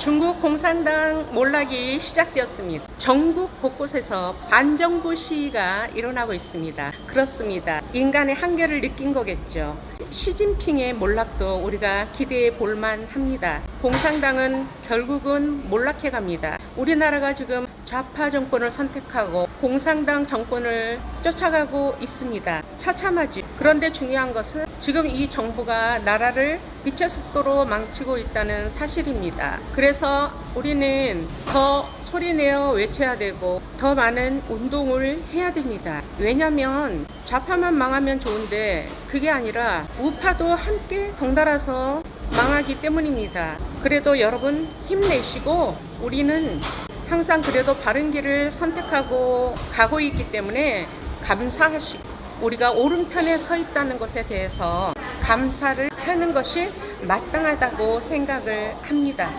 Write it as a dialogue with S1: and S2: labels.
S1: 중국 공산당 몰락이 시작되었습니다. 전국 곳곳에서 반정부 시위가 일어나고 있습니다. 그렇습니다. 인간의 한계를 느낀 거겠죠. 시진핑의 몰락도 우리가 기대해 볼만 합니다. 공산당은 결국은 몰락해 갑니다. 우리나라가 지금 좌파 정권을 선택하고 공산당 정권을 쫓아가고 있습니다. 처참하지. 그런데 중요한 것은 지금 이 정부가 나라를 빛의 속도로 망치고 있다는 사실입니다. 그래서 우리는 더 소리내어 외쳐야 되고 더 많은 운동을 해야 됩니다. 왜냐하면 좌파만 망하면 좋은데 그게 아니라 우파도 함께 덩달아서 망하기 때문입니다. 그래도 여러분 힘내시고 우리는 항상 그래도 바른 길을 선택하고 가고 있기 때문에 감사하시고 우리가 오른편에 서 있다는 것에 대해서 감사를 하는 것이 마땅하다고 생각을 합니다.